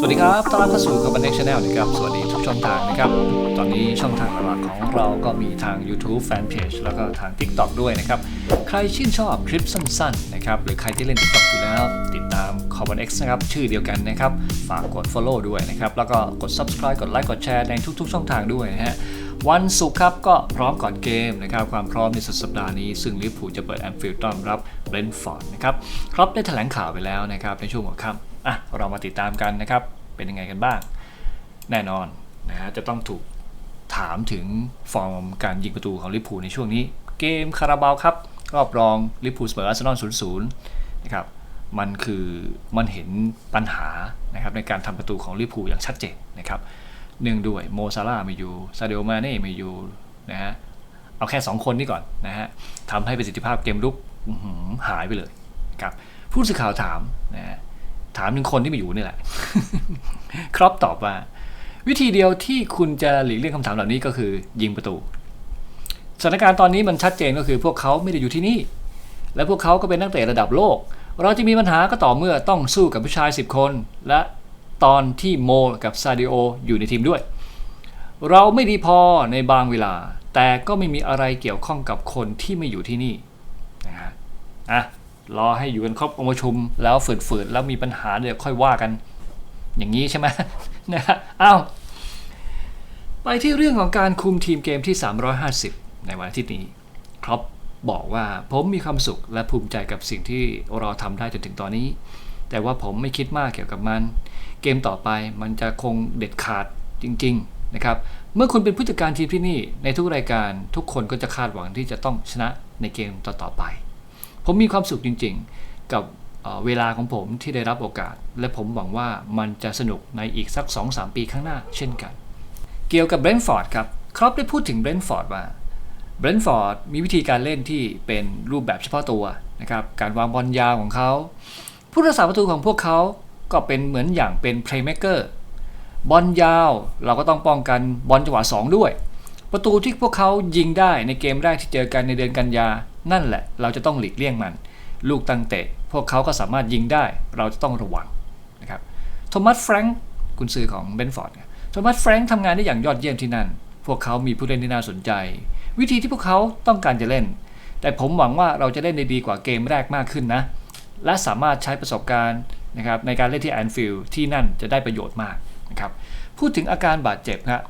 สวัสดีครับ ต้อนรับเข้าสู่ c o m b a n e c Channel นะครับ สวัสดีทุกช่องทางนะครับ ตอนนี้ช่องทางหลักของเราก็มีทาง YouTube Fanpage แล้วก็ทาง TikTok ด้วยนะครับ ใครชื่นชอบคลิปสั้นๆนะครับ หรือใครที่เล่น TikTok อยู่แล้วติดตาม c o m b a n e x นะครับ ชื่อเดียวกันนะครับ ฝากกด Follow ด้วยนะครับ แล้วก็กด Subscribe กดไลค์กดแชร์ในทุก ๆ ช่องทางด้วยนะฮะวันศุกร์ครับก็พร้อมก่อนเกมนะครับความพร้อมในสุดสัปดาห์นี้ซึ่งลิเวอร์พูลจะเปิดแอนฟิลด์ต้อนรับเบรนท์ฟอร์ดนะครับครับได้แถลงข่าวไปแล้วนะครับในช่วงหัวค่ำ อะเรามาติดตามกันนะครับ เป็นยังไงกันบ้าง แน่นอนนะฮะจะต้องถูกถามถึงฟอร์มการยิงประตูของลิเวอร์พูในช่วงนี้ เกมคาราบาวครับ รอบรองลิเวอร์พูเสมออาร์เซนอล0-0นย์นะครับมันคือมันเห็นปัญหานะครับในการทำประตูของลิเวอร์พูอย่างชัดเจนนะครับเนื่องด้วยโมซาร่าไม่อยู่ซาเดโอมาเน่ไม่อยู่นะฮะเอาแค่ 2 คนนี้ก่อนนะฮะทำให้ประสิทธิภาพเกมลุกอื้อหือหายไปเลยครับผู้สื่อข่าวถามนะฮะ ถามถึงคนที่ไม่อยู่นี่แหละ ครอปตอบว่า วิธีเดียวที่คุณจะหลีกเลี่ยงคำถามเหล่านี้ก็คือ ยิงประตูสถานการณ์ตอนนี้มันชัดเจนก็คือ พวกเขาไม่ได้อยู่ที่นี่ และพวกเขาก็เป็นนักเตะระดับโลก เราจะมีปัญหาก็ต่อเมื่อต้องสู้กับผู้ชาย 10 คน และตอนที่โมกับซาดิโออยู่ในทีมด้วย เราไม่ดีพอในบางเวลา แต่ก็ไม่มีอะไรเกี่ยวข้องกับคนที่ไม่อยู่ที่นี่นะฮะอะ รอให้อยู่กันครบองค์ประชุม แล้วฝืดๆแล้วมีปัญหาเดี๋ยวค่อยว่ากัน อย่างนี้ใช่ไหมนะฮะอ้าวไปที่เรื่องของการคุมทีมเกมที่ 350 ในวันอาทิตย์นี้ครับบอกว่าผมมีความสุขและภูมิใจกับสิ่งที่เราทำได้จนถึงตอนนี้ แต่ว่าผมไม่คิดมากเกี่ยวกับมัน เกมต่อไปมันจะคงเด็ดขาดจริง ๆ นะครับ เมื่อคุณเป็นผู้จัดการทีมที่นี่ ในทุกรายการทุกคนก็จะคาดหวังที่จะต้องชนะในเกมต่อๆไป ผมมีความสุขจริง ๆ กับเวลาของผมที่ได้รับโอกาส และผมหวังว่ามันจะสนุกในอีกสัก 2-3 ปีข้างหน้าเช่นกัน เกี่ยวกับเบรนฟอร์ดครับครอปได้พูดถึงเบรนฟอร์ดว่าเบรนฟอร์ดมีวิธีการเล่นที่เป็นรูปแบบเฉพาะตัวนะครับการวางบอลยาวของเขา ผู้รักษาประตูของพวกเขาก็เป็นเหมือนอย่างเป็นเพลย์เม k เกอร์บอลยาวเราก็ต้องป้องกันบอลจังหวะ2ด้วย ประตูที่พวกเขายิงได้ในเกมแรกที่เจอกันในเดือนกันยา นั่นแหละเราจะต้องหลีกเลี่ยงมัน ลูกตั้งเตะ พวกเขาก็สามารถยิงได้ เราจะต้องระวังนะครับโทมัสแฟรงค์กุนซือของเบนฟอร์ดโทมัสแฟรงค์ทำงานได้อย่างยอดเยี่ยมที่นั่น พวกเขามีผู้เล่นที่น่าสนใจ วิธีที่พวกเขาต้องการจะเล่น แต่ผมหวังว่าเราจะเล่นได้ดีกว่าเกมแรกมากขึ้นนะ และสามารถใช้ประสบการณ์นะครับในการเล่นที่แอนฟิลด์ที่นั่นจะได้ประโยชน์มากนะครับพูดถึงอาการบาดเจ็บครับ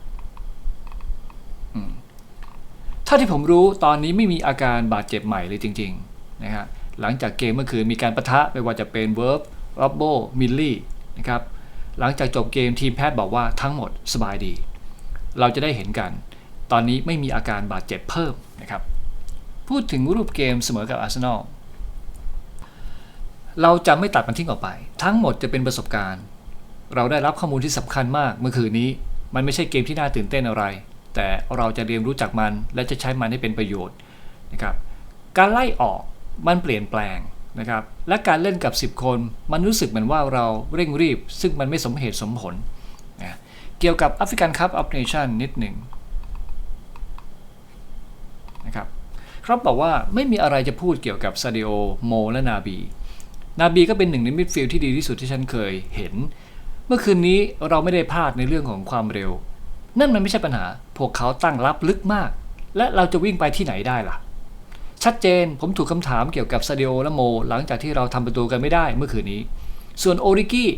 อืม เท่าที่ผมรู้ตอนนี้ไม่มีอาการบาดเจ็บใหม่เลยจริงๆนะฮะหลังจากเกมเมื่อคืนมีการประทะไม่ว่าจะเป็นเวิร์บรับโบมิลลี่นะครับหลังจากจบเกมทีมแพทย์บอกว่าทั้งหมดสบายดี เราจะได้เห็นกัน ตอนนี้ไม่มีอาการบาดเจ็บเพิ่มนะครับพูดถึงรูปเกมเสมอกับอาร์เซนอลเราจะไม่ตัดมันทิ้งออกไป ทั้งหมดจะเป็นประสบการณ์ เราได้รับข้อมูลที่สำคัญมากเมื่อคืนนี้ มันไม่ใช่เกมที่น่าตื่นเต้นอะไร แต่เราจะเรียนรู้จากมันและจะใช้มันให้เป็นประโยชน์นะครับการไล่ออกมันเปลี่ยนแปลงนะครับและการเล่นกับ 10 คนมันรู้สึกเหมือนว่าเราเร่งรีบ ซึ่งมันไม่สมเหตุสมผลนะเกี่ยวกับแอฟริกันคัพออฟเนชั่นนิดหนึ่งนะครับครับบอกว่าไม่มีอะไรจะพูดเกี่ยวกับซาดิโอโมและนาบี นาบีก็เป็นหนึ่งในมิดฟิลด์ที่ดีที่สุดที่ฉันเคยเห็น เมื่อคืนนี้เราไม่ได้พลาดในเรื่องของความเร็ว นั่นมันไม่ใช่ปัญหา พวกเขาตั้งรับลึกมาก และเราจะวิ่งไปที่ไหนได้ล่ะ ชัดเจนผมถูกคำถามเกี่ยวกับซาเดโอและโม หลังจากที่เราทำประตูกันไม่ได้เมื่อคืนนี้ ส่วนโอริกี้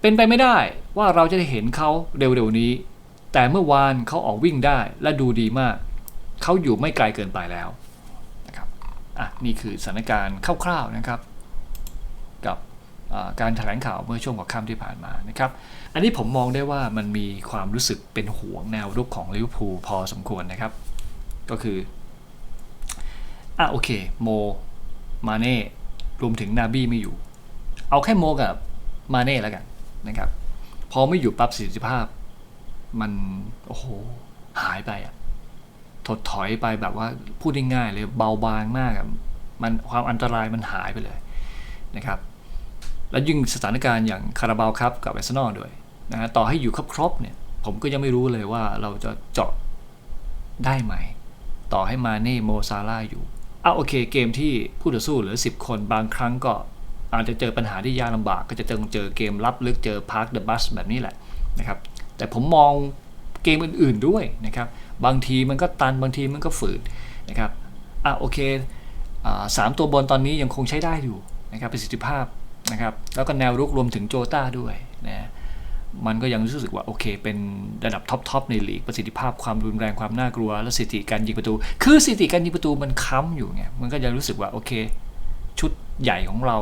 เป็นไปไม่ได้ว่าเราจะได้เห็นเขาเร็วๆนี้ แต่เมื่อวานเขาออกวิ่งได้และดูดีมาก เขาอยู่ไม่ไกลเกินไปแล้วนะครับอะนี่คือสถานการณ์คร่าวๆนะครับ การแถลงข่าวเมื่อช่วงหัวค่ำที่ผ่านมานะครับ อันนี้ผมมองได้ว่ามันมีความรู้สึกเป็นห่วงแนวรุกของลิเวอร์พูลพอสมควรนะครับ ก็คือ อะโอเค โม มาเน่ รวมถึงนาบี้ไม่อยู่ เอาแค่โมกับมาเน่แล้วกันนะครับ พอไม่อยู่ปั๊บสิทธิภาพ มัน โอ้โห หายไปอะถดถอยไปแบบว่าพูดง่ายๆเลยเบาบางมากมันความอันตรายมันหายไปเลยนะครับ แล้วยิ่งสถานการณ์อย่างคาราบาวครับกับเอสนอลด้วยนะฮะต่อให้อยู่ครบๆเนี่ยผมก็ยังไม่รู้เลยว่าเราจะเจาะได้ไหม ต่อให้มาเน่โมซาร่าอยู่อะโอเคเกมที่ผู้ต่อสู้เหลือ 10 คนบางครั้งก็อาจจะเจอปัญหาที่ยากลำบากก็จะเจอเจอเกมรับลึกเจอพาร์คเดอะบัสแบบนี้แหละนะครับแต่ผมมองเกมอื่นๆด้วยนะครับบางทีมันก็ตันบางทีมันก็ฝืดนะครับอะโอเคอสามตัวบนตอนนี้ยังคงใช้ได้อยู่นะครับประสิทธิภาพ นะครับแล้วก็แนวรุกรวมถึงโจต้าด้วยนะมันก็ยังรู้สึกว่าโอเค เป็นระดับท็อปๆในลีกประสิทธิภาพความรุนแรงความน่ากลัว และสถิติการยิงประตู คือสถิติการยิงประตูมันค้ำอยู่ไงมันก็ยังรู้สึกว่าโอเค ชุดใหญ่ของเรา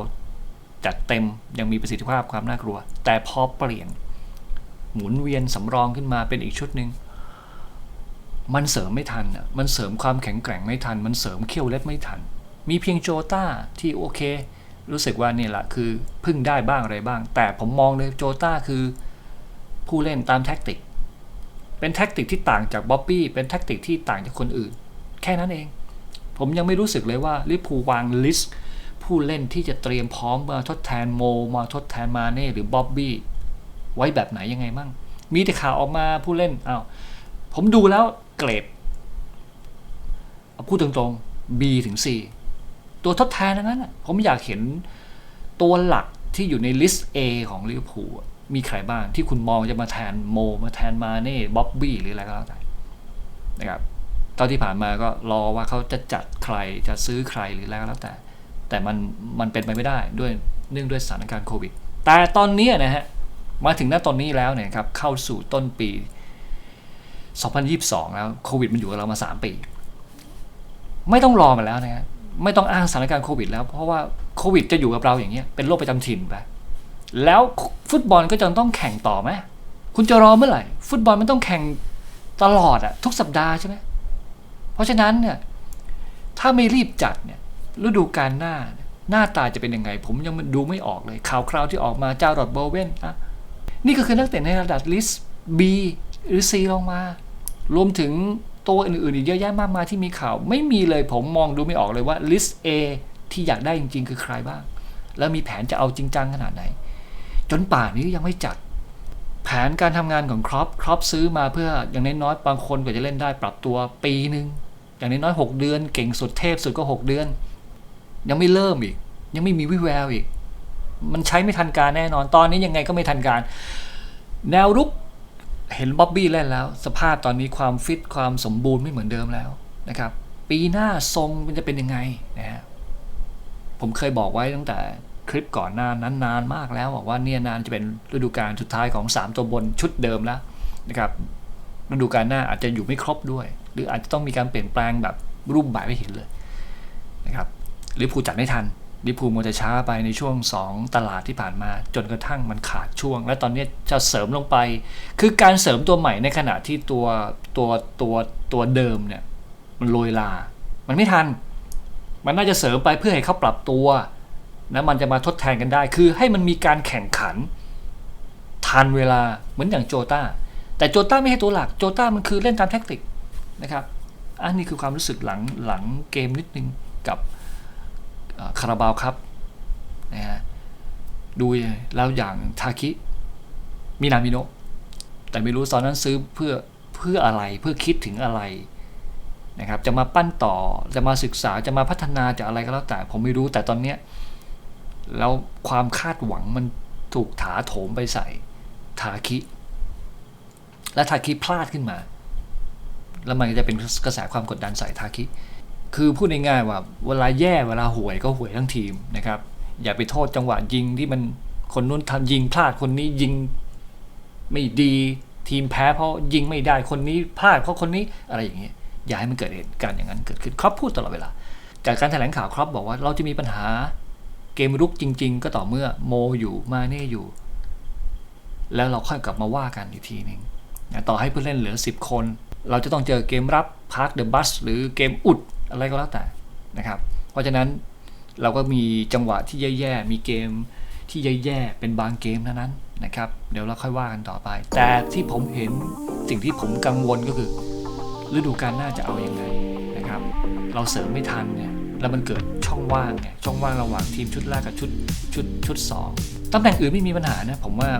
จัดเต็มยังมีประสิทธิภาพความน่ากลัว แต่พอเปลี่ยน หมุนเวียนสำรองขึ้นมาเป็นอีกชุดหนึ่งมันเสริมไม่ทันอะมันเสริมความแข็งแกร่งไม่ทัน มันเสริมเขี้ยวเล็บไม่ทัน มีเพียงโจต้าที่โอเค รู้สึกว่านี่แหละคือพึ่งได้บ้างอะไรบ้าง แต่ผมมองเลยโจต้าคือผู้เล่นตามแท็กติก เป็นแท็กติกที่ต่างจากบ๊อบบี้เป็นแท็กติกที่ต่างจากคนอื่น แค่นั้นเอง ผมยังไม่รู้สึกเลยว่าลิพูวางลิสต์ผู้เล่นที่จะเตรียมพร้อมมาทดแทนโมมาทดแทนมาเน่หรือบ๊อบบี้ไว้แบบไหนยังไงมั่งมีแต่ข่าวออกมาผู้เล่นอ้าวผมดูแล้วเกรดเอาพูดตรงๆ B ถึง C ตัวทดแทนทั้งนั้นน่ะผมอยากเห็นตัวหลักที่อยู่ในลิสต์ A ของลิเวอร์พูลมีใครบ้างที่คุณมองจะมาแทนโม มาแทนมาเน่บ๊อบบี้หรืออะไรก็แล้วแต่นะครับตอนที่ผ่านมาก็รอว่าเขาจะจัดใครจะซื้อใครหรืออะไรก็แล้วแต่ แต่มันมันเป็นไปไม่ได้ด้วยเนื่องด้วยสถานการณ์โควิด แต่ตอนนี้นะฮะมาถึงหน้าตอนนี้แล้วเนี่ยครับเข้าสู่ต้นปี 2022 แล้วโควิดมันอยู่กับเรามา 3 ปี ไม่ต้องรอมาแล้วนะฮะ ไม่ต้องอ้างสถานการณ์โควิดแล้วเพราะว่าโควิดจะอยู่กับเราอย่างเงี้ยเป็นโรคประจำถิ่นไปแล้วฟุตบอลก็จะต้องแข่งต่อไหมคุณจะรอเมื่อไหร่ ฟุตบอลมันต้องแข่งตลอดอะทุกสัปดาห์ใช่ไหมเพราะฉะนั้นเนี่ยถ้าไม่รีบจัดเนี่ยฤดูกาลหน้า หน้าตาจะเป็นยังไง ผมยังดูไม่ออกเลยข่าวคราวที่ออกมาเจ้าดอดโบเวนอะนี่ก็คือนักเตะในระดับลิสต์ B หรือ C ลงมา รวมถึง ตัวอื่นๆอีกเยอะแยะมากมายที่มีข่าว ไม่มีเลยผมมองดูไม่ออกเลยว่าลิสต์ A ที่อยากได้จริง ๆ คือใครบ้าง แล้วมีแผนจะเอาจริงจังขนาดไหน จนป่านนี้ยังไม่จัด แผนการทำงานของครอปครอปซื้อมาเพื่ออย่างน้อยๆบางคนกว่าจะเล่นได้ปรับตัวปีหนึ่งอย่างน้อยๆหกเดือน เก่งสุดเทพสุดก็หกเดือน ยังไม่เริ่มอีก ยังไม่มีวิแววอีก มันใช้ไม่ทันการแน่นอนตอนนี้ยังไงก็ไม่ทันการ แนวรุก เห็นบ๊อบบี้เล่นแล้ว สภาพตอนนี้ความฟิตความสมบูรณ์ไม่เหมือนเดิมแล้วนะครับ ปีหน้าทรงมันจะเป็นยังไงนะฮะผมเคยบอกไว้ตั้งแต่คลิปก่อนหน้านั้นนานมากแล้วบอกว่าเนี่ยนานจะเป็นฤดูกาลสุดท้ายของ 3 ตัวบนชุดเดิมแล้วนะครับฤดูกาลหน้าอาจจะอยู่ไม่ครบด้วย หรืออาจจะต้องมีการเปลี่ยนแปลงแบบรูปแบบไม่เห็นเลยนะครับลิเวอร์พูลจัดไม่ทัน ลิพูมัวแต่ช้าไปในช่วง 2 ตลาดที่ผ่านมา จนกระทั่งมันขาดช่วง และตอนนี้จะเสริมลงไป คือการเสริมตัวใหม่ในขณะที่ตัวตัวตัวตัวเดิมเนี่ยมันโรยลา มันไม่ทัน มันน่าจะเสริมไปเพื่อให้เขาปรับตัวนะมันจะมาทดแทนกันได้ คือให้มันมีการแข่งขันทันเวลาเหมือนอย่างโจต้าแต่โจต้าไม่ใช่ตัวหลัก โจต้ามันคือเล่นตามแท็กติกนะครับ อันนี้คือความรู้สึกหลังหลังเกมนิดนึงกับ คาราบาวครับนะฮะดูแล้วอย่างทาคิมินามิโนะแต่ไม่รู้ตอนนั้นซื้อเพื่อเพื่ออะไรเพื่อคิดถึงอะไรนะครับ จะมาปั้นต่อจะมาศึกษาจะมาพัฒนาจะอะไรก็แล้วแต่ ผมไม่รู้แต่ตอนเนี้ยแล้วความคาดหวังมันถูกถาโถมไปใส่ทาคิ และทาคิพลาดขึ้นมา แล้วมันจะเป็นกระแสความกดดันใส่ทาคิ คือพูดง่ายๆว่าเวลาแย่เวลาห่วยก็ห่วยทั้งทีมนะครับ อย่าไปโทษจังหวะยิงที่มันคนนู้นทำยิงพลาดคนนี้ยิงไม่ดีทีมแพ้เพราะยิงไม่ได้คนนี้พลาดเพราะคนนี้อะไรอย่างเงี้ยอย่าให้มันเกิดเหตุการณ์อย่างนั้นเกิดขึ้นครอปพูดตลอดเวลา จากการแถลงข่าวครอปบอกว่าเราจะมีปัญหาเกมรุกจริง ๆ ก็ต่อเมื่อโมอยู่มาเน่อยู่ แล้วเราค่อยกลับมาว่ากันอีกทีหนึ่งต่อให้ผู้เล่นเหลือ 10 คน เราจะต้องเจอเกมรับพาร์คเดอะบัสหรือเกมอุด อะไรก็แล้วแต่นะครับ เพราะฉะนั้นเราก็มีจังหวะที่แย่ๆ มีเกมที่แย่ๆ เป็นบางเกมเท่านั้นนะครับ เดี๋ยวเราค่อยว่ากันต่อไป แต่ที่ผมเห็นสิ่งที่ผมกังวลก็คือ ฤดูกาลหน้าจะเอาอยัางไงนะครับ เราเสริมไม่ทันเนี่ยแล้วมันเกิดช่องว่างเนี่ยช่องว่างระหว่างทีมชุดแรกกับชุดชุดชุดสองตำแหน่งอื่นไม่มีปัญหานะผมว่า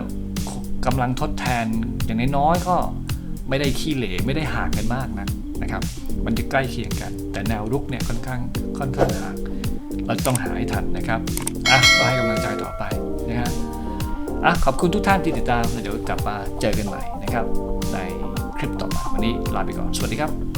กำลังทดแทนอย่างน้อยๆก็ไม่ได้ขี้เหร่ไม่ได้ห่างกันมากนะ นะครับ มันจะใกล้เคียงกัน แต่แนวรุกเนี่ยค่อนข้างค่อนข้างห่างเราต้องหาให้ทันนะครับอะก็ให้กำลังใจต่อไปนะฮะอะขอบคุณทุกท่านที่ติดตามเดี๋ยวกลับมาเจอกันใหม่นะครับ ในคลิปต่อมาวันนี้ลาไปก่อน สวัสดีครับ